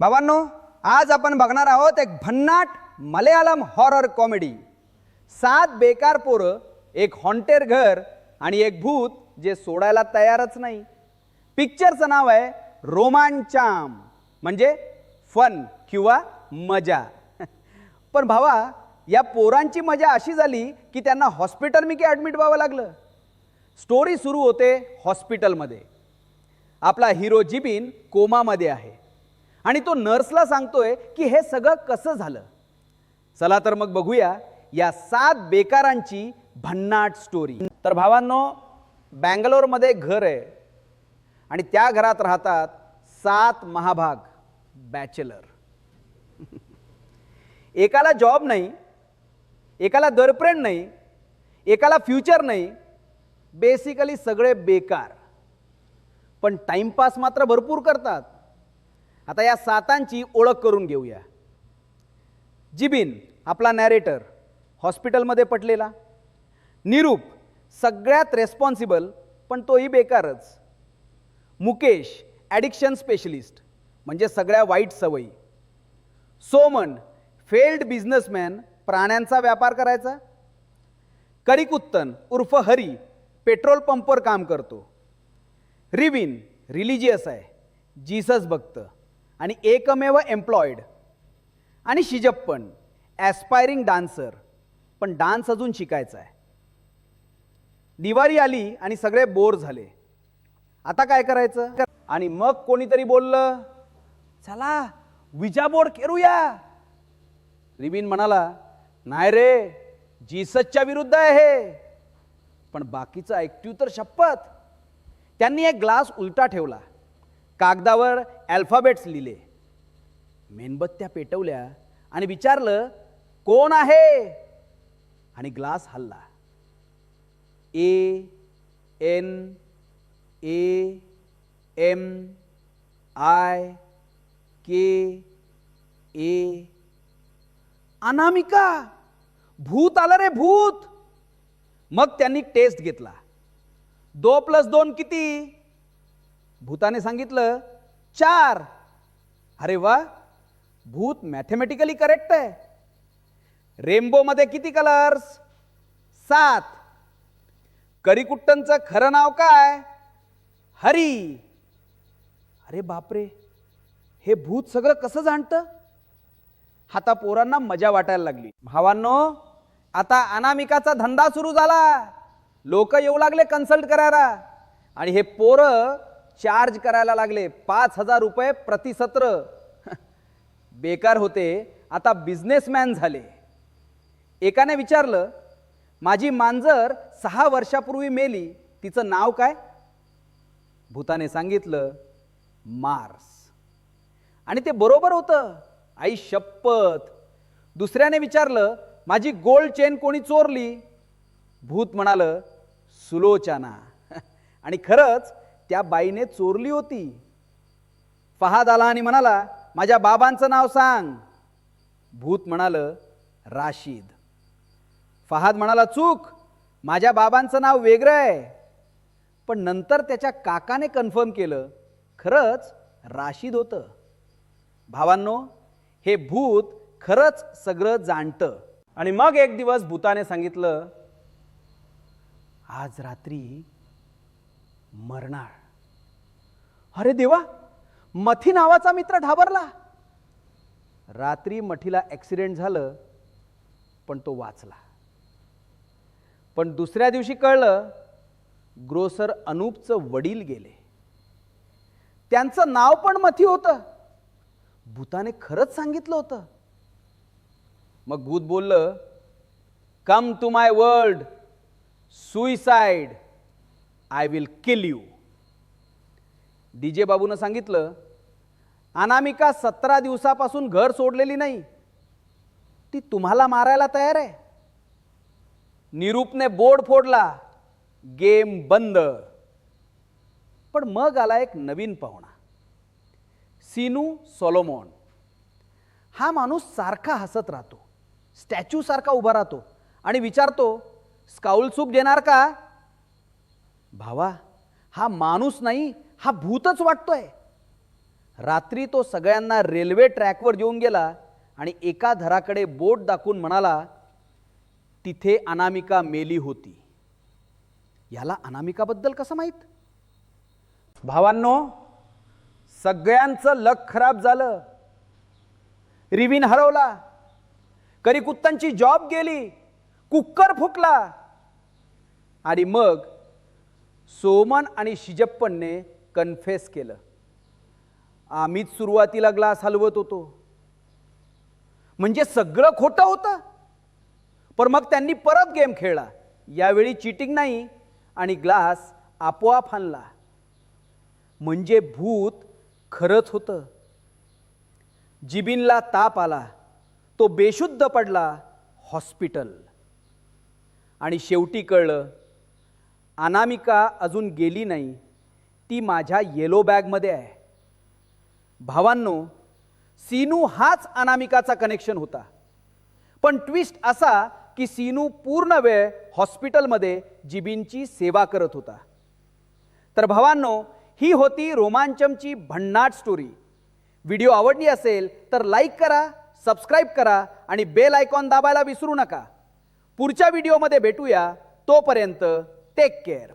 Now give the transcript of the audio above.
बाबांनो आज आपण बघणार आहोत एक भन्नाट मलयालम हॉरर कॉमेडी सात बेकार पोरं एक हॉन्टेड घर आणि एक भूत जे सोडायला तयारच नाही. पिक्चरचं नाव आहे रोमांचाम म्हणजे फन किंवा मजा. पण भावा या पोरांची मजा अशी झाली की त्यांना हॉस्पिटल मी की ॲडमिट व्हावं लागलं? स्टोरी सुरू होते हॉस्पिटलमध्ये आपला हिरो जिबिन कोमामध्ये आहे. आणि तो नर्सला सांगतोय की हे सगळं कसं झालं? चला तर मग बघूया या सात बेकारांची भन्नाट स्टोरी तर भावांनो बँगलोरमध्ये घर आहे आणि त्या घरात राहतात सात महाभाग बॅचलर. एकाला जॉब नाही एकाला गर्लफ्रेंड नाही एकाला फ्युचर नाही बेसिकली सगळे बेकार. पण टाइमपास मात्र भरपूर करतात. आता या सातांची ओळख करून घेऊया. जिबिन आपला नॅरेटर हॉस्पिटलमध्ये पटलेला. निरूप सगळ्यात रेस्पॉन्सिबल पण तोही बेकारच. मुकेश ॲडिक्शन स्पेशलिस्ट म्हणजे सगळ्या वाईट सवयी. सोमन फेल्ड बिझनेसमॅन प्राण्यांचा व्यापार करायचा. करिकुत्तन उर्फ हरी पेट्रोल पंपवर काम करतो. रिविन रिलिजियस आहे. जीसस भक्त. आणि एकमेव एम्प्लॉईड आणि शिजप्पन ॲस्पायरिंग डान्सर पण डान्स अजून शिकायचा आहे. दिवाळी आली आणि सगळे बोर झाले. आता काय करायचं? आणि मग कोणीतरी बोललं चला विजा बोर्ड केरूया. रिबिन म्हणाला नाही रे जीससच्या विरुद्ध आहे. हे पण बाकीचं ऐकट्यू तर शपथ. त्यांनी एक ग्लास उलटा ठेवला. कागदावर अल्फाबेट्स लिहिले. मेणबत्त्या पेटवल्या आणि विचारलं कोण आहे? आणि ग्लास हल्ला. A N A M I K A Anamika! भूत आलं रे भूत! मग त्यांनी टेस्ट घेतला. दो प्लस दोन किती? भूताने सांगितलं चार. अरे वा भूत मॅथमॅटिकली करेक्ट आहे. रेनबोमध्ये किती कलर्स सात. करिकुट्टनचं खरं नाव काय? हरी. अरे बापरे हे भूत सगळं कसं जाणतं? आता पोरांना मजा वाटायला लागली. भावांनो आता अनामिकाचा धंदा सुरू झाला. लोक येऊ लागले कन्सल्ट करायला. आणि हे पोरं चार्ज करायला लागले. पाच हजार रुपये प्रतिसत्र बेकार होते. आता बिझनेसमॅन झाले. एकाने विचारलं माझी मांजर सहा वर्षापूर्वी मेली. तिचं नाव काय? भूताने सांगितलं मार्स. आणि ते बरोबर होतं. आई शपथ. दुसऱ्याने विचारलं माझी गोल्ड चेन कोणी चोरली? भूत म्हणालं सुलोचना. आणि खरंच त्या बाईने चोरली होती. फहाद आला आणि म्हणाला माझ्या बाबांचं नाव सांग. भूत म्हणालं राशीद. फहाद म्हणाला चूक माझ्या बाबांचं नाव वेगळं आहे. पण नंतर त्याच्या काकाने कन्फर्म केलं खरंच राशीद होतं. भावांनो हे भूत खरंच सगळं जाणतं. आणि मग एक दिवस भूताने सांगितलं आज रात्री मरणार. अरे देवा मथी नावाचा मित्र ढाबरला. रात्री मठीला ॲक्सिडेंट झालं पण तो वाचला. पण दुसऱ्या दिवशी कळलं ग्रोसर अनूपचं वडील गेले. त्यांचं नाव पण मथी होतं. भूताने खरंच सांगितलं होतं. मग भूत बोललं come to my world suicide I will kill you D J बाबूनं सांगितलं अनामिका सतरा दिवसापासून घर सोडलेली नाही. ती तुम्हाला मारायला तयार आहे. निरूपने बोर्ड फोडला गेम बंद. पण मग आला एक नवीन पाहुणा सीनू सोलोमॉन. हा माणूस सारखा हसत राहतो स्टॅच्यू सारखा उभा राहतो आणि विचारतो स्काउल सूप देणार का? भावा हा माणूस नाही हा भूतच वाटतोय. रात्री तो सगळ्यांना रेल्वे ट्रॅकवर येऊन गेला आणि एका धराकडे बोट दाखवून म्हणाला तिथे अनामिका मेली होती. याला अनामिकाबद्दल कसं माहीत? भावांनो सगळ्यांचं लक खराब झालं. रिविन हरवला. करीकुत्तांची जॉब गेली. कुक्कर फुकला. आणि मग सोमन आणि शिजप्पनने कन्फेस केलं. आम्हीच सुरुवातीला ग्लास हलवत होतो. म्हणजे सगळं खोटं होतं. पण मग त्यांनी परत गेम खेळला. यावेळी चिटिंग नाही आणि ग्लास आपोआप हाणला. म्हणजे भूत खरंच होतं. जिबिनला ताप आला. तो बेशुद्ध पडला हॉस्पिटल आणि शेवटी कळलं अनामिका अजून गेली नाही. ती माझ्या येलो बॅगमध्ये आहे. भावांनो सीनू हाच अनामिकाचा कनेक्शन होता. पण ट्विस्ट असा की सीनू पूर्ण वेळ हॉस्पिटलमध्ये जिबींची सेवा करत होता. तर भावांनो ही होती रोमांचमची भन्नाट स्टोरी व्हिडिओ आवडली असेल तर लाईक करा सबस्क्राईब करा आणि बेल आयकॉन दाबायला विसरू नका. पुढच्या व्हिडिओमध्ये भेटूया. तोपर्यंत take care.